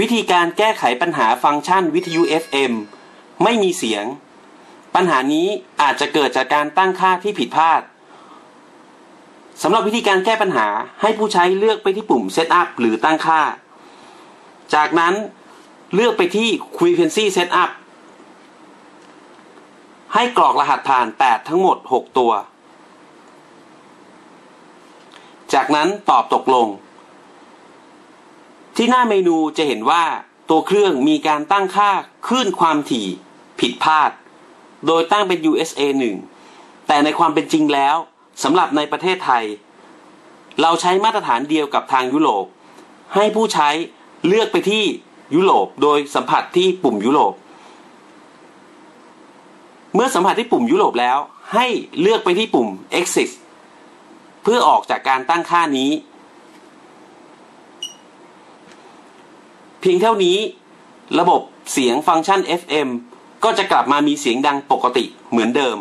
วิธีการแก้ไขปัญหาฟังก์ชันวิทยุ FM ไม่มีเสียง ปัญหานี้อาจจะเกิดจากการตั้งค่าที่ผิดพลาดสำหรับวิธีการแก้ปัญหาให้ผู้ใช้เลือกไปที่ปุ่ม Setup หรือตั้งค่า จากนั้นเลือกไปที่ Frequency Setup ให้กรอกรหัสผ่าน 8 ทั้งหมด 6 ตัว จากนั้นตอบตกลง ที่หน้าเมนูจะเห็นว่าตัวเครื่องมีการตั้งค่าคลื่นความถี่ผิดพลาด โดยตั้งเป็น USA 1 แต่ในความเป็นจริงแล้วสำหรับในประเทศไทย เราใช้มาตรฐานเดียวกับทางยุโรป ให้ผู้ใช้เลือกไปที่ยุโรปโดยสัมผัสที่ปุ่มยุโรป เมื่อสัมผัสที่ปุ่มยุโรปแล้ว ให้เลือกไปที่ปุ่ม exit เพื่อออกจากการตั้งค่านี้ พียงเท่านี้ระบบเสียงฟังก์ชัน FM ก็จะกลับมามีเสียงดังปกติเหมือนเดิม